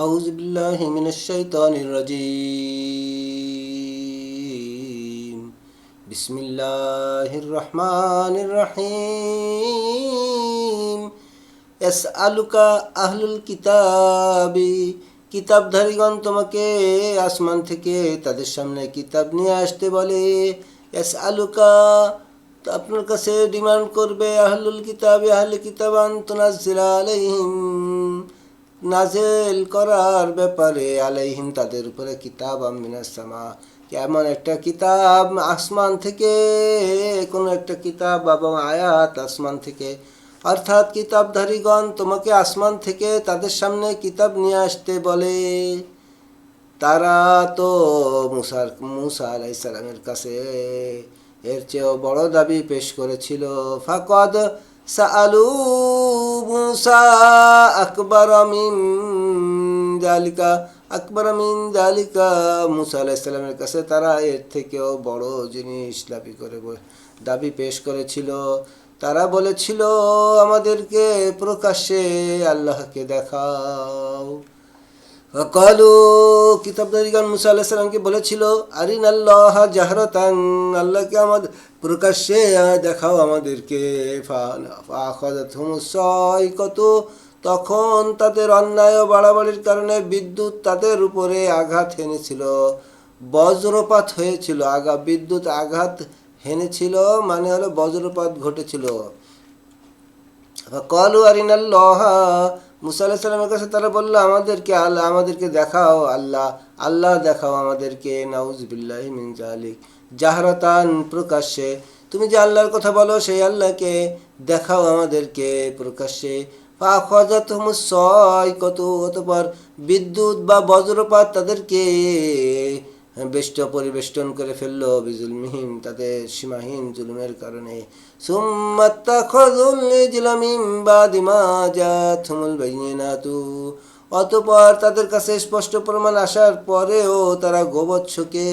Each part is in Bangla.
أعوذ بالله من الشيطان الرجيم بسم الله الرحمن الرحيم يسألك أهل الكتاب কিতাবধারীগণ তোমাকে আসমান থেকে তাদের সামনে কিতাব নিয়ে আসতে বলে এস আলুকা তো আপনার কাছে ডিমান্ড করবে আহলুল কিতাব আহলে কিতাবান তুনাজ্জিলা আলাইহিম নাজেল করার ব্যাপারে আলাইহিম তাদের উপরে কিতাব আমিনাস সামা। এমন একটা কিতাব আসমান থেকে, কোনো একটা কিতাব এবং আয়াত আসমান থেকে। অর্থাৎ কিতাবধারীগণ তোমাকে আসমান থেকে তাদের সামনে কিতাব নিয়ে আসতে বলে। তারা তো মুসার মুসা আলাইসালামের কাছে এর চেয়েও বড় দাবি পেশ করেছিল। ফাকদ সাআলু মুসা আকবর من ذلك আকবর মিন দালিকা মুসা আলাইসালামের কাছে তারা এর থেকেও বড় জিনিস দাবি করে দাবি পেশ করেছিল। তারা বলেছিল, আমাদেরকে প্রকাশ্যে আল্লাহকে দেখাও। কালু কিতাবদারিগান মুসা আল্লাহ সাল্লামকে বলেছিল আরিন আল্লাহ জাহরতান, আল্লাহকে আমাদের প্রকাশ্যে দেখাও আমাদেরকে। কত তখন তাদের অন্যায় ও বাড়াবাড়ির কারণে বিদ্যুৎ তাদের উপরে আঘাত হেনেছিল, বজ্রপাত হয়েছিল। আগা, বিদ্যুৎ আঘাত হেনেছিল মানে হলো বজ্রপাত ঘটেছিল। কলু আরিনাল্লাহ মুসা আল্লাহ সাল্লামের কাছে তারা বলল, আমাদেরকে আল্লাহ, আমাদেরকে দেখাও আল্লাহ আল্লাহ দেখাও আমাদেরকে নাউজবিল্লাহ জাহরাতান প্রকাশ্যে, তুমি যে আল্লাহর কথা বলো, সেই আল্লাহকে দেখাও আমাদেরকে প্রকাশ্যে। কত অতপর বিদ্যুৎ বা বজ্রপাত তাদেরকে বেষ্ট পরিবেষ্টন করে ফেলল বিজুল মিহিম তাদের সীমাহীন জুলুমের কারণে। অতপর তাদের কাছে স্পষ্ট প্রমাণ আসার পরেও তারা গোবৎসকে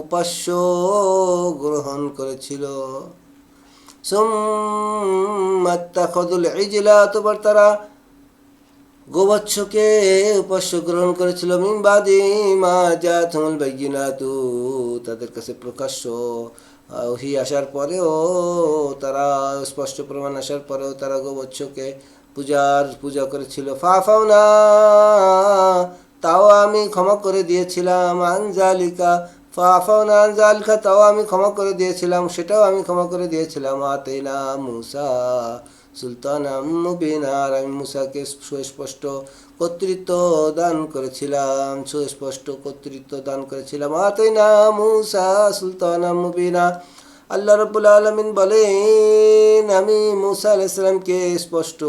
উপাস্য গ্রহণ করেছিল। সুম্মাত্তাখদুল ইজলা, অতপর তারা গোবৎসকে উপাস্য গ্রহণ করেছিল মিমবাদি মা তাদের কাছে প্রকাশ্য ওহি আসার পরেও তারা স্পষ্ট প্রমাণ আসার পরেও তারা গোবৎসকে পূজার পূজা করেছিল। ফা ফাও না তাও আমি ক্ষমা করে দিয়েছিলাম আঞ্জালিকা ফা ফাও না আনজালিকা, তাও আমি ক্ষমা করে দিয়েছিলাম, সেটাও আমি ক্ষমা করে দিয়েছিলাম আতেলা মুসা। সুলতান মুবিন আমি মুসাকে সুস্পষ্ট কর্তৃত্ব দান করেছিলাম, সুস্পষ্ট কর্তৃত্ব দান করেছিলাম। আতই না মুসা সুলতান মুবিনা আল্লাহ রব্বুল আলমিন বলেন, আমি মুসা আলাইসালামকে স্পষ্ট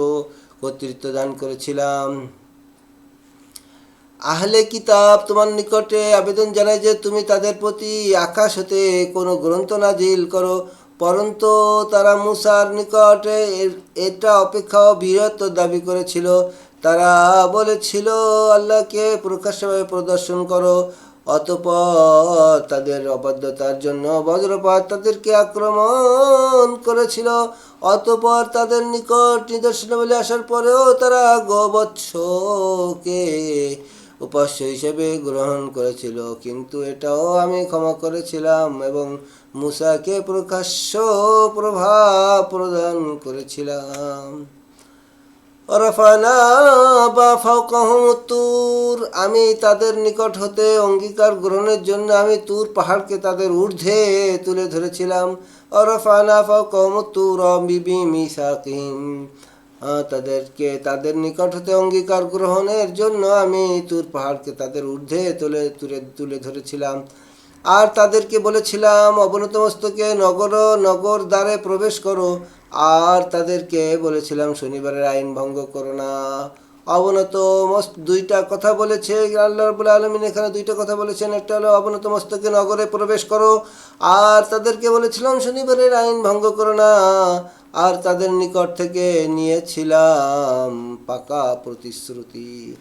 কর্তৃত্ব দান করেছিলাম। আহলে কিতাব, তোমার নিকটে আবেদন জানায় যে তুমি তাদের প্রতি আকাশ হতে কোনো গ্রন্থ নাজিল করো। পরন্তু তারা মুসার নিকটে এটা অপেক্ষাও বীরত্ব দাবি করেছিল। তারা বলেছিল, আল্লাহকে প্রকাশ্যভাবে প্রদর্শন করো, অতপর তাদের অবাধ্যতার জন্য বজ্রপাত তাদেরকে আক্রমণ করেছিল। অতপর তাদের নিকট নিদর্শন বলে আসার পরেও তারা গোবৎসকে উপাস্য হিসেবে গ্রহণ করেছিল, কিন্তু এটাও আমি ক্ষমা করেছিলাম এবং মুসাকে প্রকাশ্য প্রভাব প্রদান করেছিলাম। বা তুর, আমি তাদের নিকট হতে অঙ্গীকার গ্রহণের জন্য আমি তুর পাহাড়কে তাদের ঊর্ধ্বে তুলে ধরেছিলাম। অরফানা ফাওকাহুম তুর বিবি মিসাকিম তাদেরকে, তাদের নিকট হতে অঙ্গীকার গ্রহণের জন্য আমি তুর পাহাড়কে তাদের ঊর্ধ্বে তুলে তুলে তুলে ধরেছিলাম। আর তাদেরকে বলেছিলাম অবনত মস্তকে নগর নগর দ্বারে প্রবেশ করো। আর তাদেরকে বলেছিলাম, শনিবারের আইন ভঙ্গ করো না। অবনত মস্ত দুইটা কথা বলেছে, আল্লাহ রবুল আলমিন এখানে দুইটা কথা বলেছেন। একটা হলো অবনত মস্তকে নগরে প্রবেশ করো। আর তাদেরকে বলেছিলাম, শনিবারের আইন ভঙ্গ করো না। আর তাদের নিকট থেকে নিয়েছিলাম পাকা প্রতিশ্রুতি।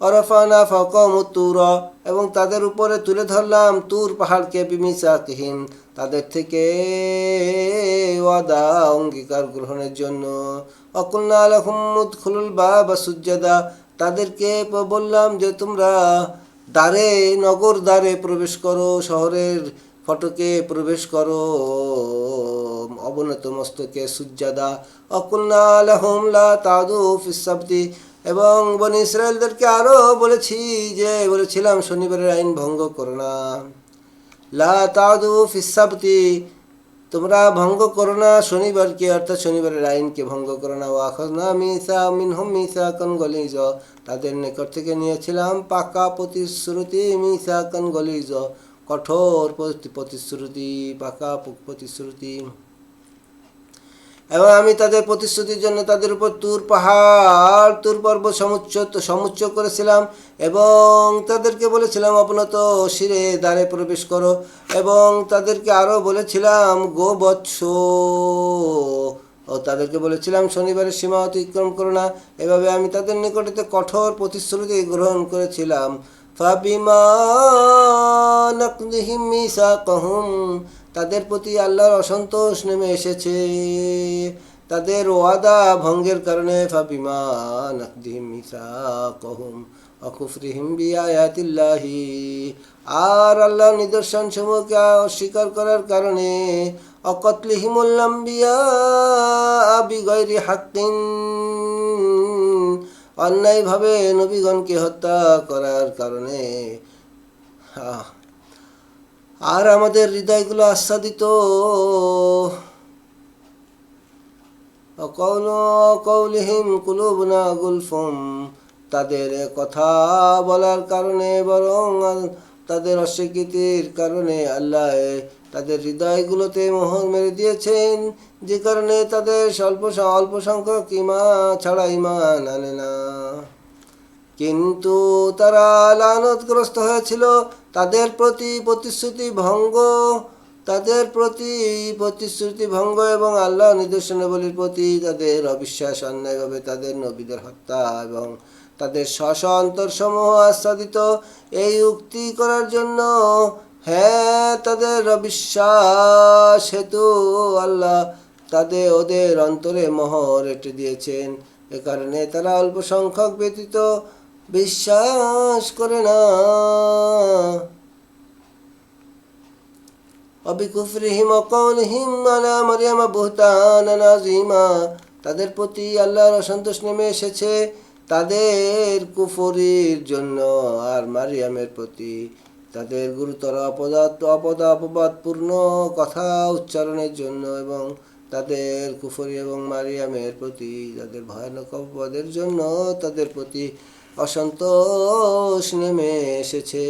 অরফানা ফকম তুর এবং তাদের উপরে তুলে ধরলাম তুর পাহাড়কে বিমিসাকহীন। তাদের থেকে ওয়াদা অঙ্গীকার গ্রহণের জন্য। অকুল্না আলহমুদ খুলুল বা বা সুজ্জাদা। তাদেরকে বললাম যে তোমরা দ্বারে, নগর দ্বারে প্রবেশ করো, শহরের ফটকে প্রবেশ করো, অবনত মস্তকে সুজাদা অকুল্লা লাহুম লা তাদু ফিসাবতি এবং বনি ইসরায়েলদেরকে আরও বলেছি যে, বলেছিলাম শনিবারের আইন ভঙ্গ করো না। লা তাদু ফিসাবতি তোমরা ভঙ্গ করো না শনিবারকে, অর্থাৎ শনিবারের আইনকে ভঙ্গ করো না। ওয়াখাজ না মিসা মিনহুম মিসা কন গলিজ। তাদের নিকট থেকে নিয়েছিলাম পাকা প্রতিশ্রুতি মিসা কন গলিজ। কঠোর প্রতি- প্রতিশ্রুতি, পাকা প্রতিশ্রুতি। এবং আমি তাদের প্রতিশ্রুতির জন্য তাদের উপর তুর পাহাড়, তুর পর্বত সমুচ্চ সমুচ্চ করেছিলাম এবং তাদেরকে বলেছিলাম অবনত শিরে দ্বারে প্রবেশ করো। এবং তাদেরকে আরও বলেছিলাম, গো বৎস। ও তাদেরকে বলেছিলাম, শনিবারের সীমা অতিক্রম করো না। এভাবে আমি তাদের নিকটে কঠোর প্রতিশ্রুতি গ্রহণ করেছিলাম। ফাবিমা নাকদিহিম মিসাকাহুম, তাদের প্রতি আল্লাহর অসন্তোষ নেমে এসেছে। তাদের ওয়াদা ভঙ্গের কারণে ফাবিমা নাকদিহিম মিসাকাহুম, অকুফরিহিম বিআয়াতিল্লাহি। আর আল্লাহ নিদর্শন সমূহকে অস্বীকার করার কারণে অকতলিহিমুল আম্বিয়া বিগৈরি হাক্কিন। অন্যায়ভাবে নবীগণকে হত্যা করার কারণে। আর আমাদের হৃদয়গুলো আচ্ছাদিত। অকৌল কৌলিহিম কুলুবনা গুলফুম। তাদের কথা বলার কারণে বরং তাদের অস্বীকৃতির কারণে আল্লাহ তাদের হৃদয়গুলোতে মোহর মেরে দিয়েছেন, যে কারণে তাদের স্বল্প অল্প সংখ্যক ইমা ছাড়া ইমান আনে না। কিন্তু তারা লানতগ্রস্ত হয়েছিল, তাদের প্রতি প্রতিশ্রুতি ভঙ্গ, তাদের প্রতি প্রতিশ্রুতি ভঙ্গ এবং আল্লাহ নির্দেশনাবলীর প্রতি তাদের অবিশ্বাস, অন্যায়ভাবে তাদের নবীদের হত্যা এবং তাদের স্ব অন্তরসমূহ আচ্ছাদিত। এই উক্তি করার জন্য হ্যাঁ তাদের অবিশ্বাস হেতু আল্লাহ তাদের ওদের অন্তরে মোহর এঁটে দিয়েছেন। এ কারণে তারা অল্প সংখ্যক ব্যতীত বিশ্বাস করে না। অবিকুফরিহিম অকৌলহিম আলা মারিয়ামা বুহতানা নাজিমা তাদের প্রতি আল্লাহর অসন্তোষ নেমে এসেছে। তাদের কুফরির জন্য আর মারিয়ামের প্রতি তাদের গুরুতর অপদাত অপদ, অপবাদপূর্ণ কথা উচ্চারণের জন্য এবং তাদের কুফরি এবং মারিয়ামের প্রতি তাদের ভয়ানক অপবাদের জন্য তাদের প্রতি অসন্তোষ নেমে এসেছে।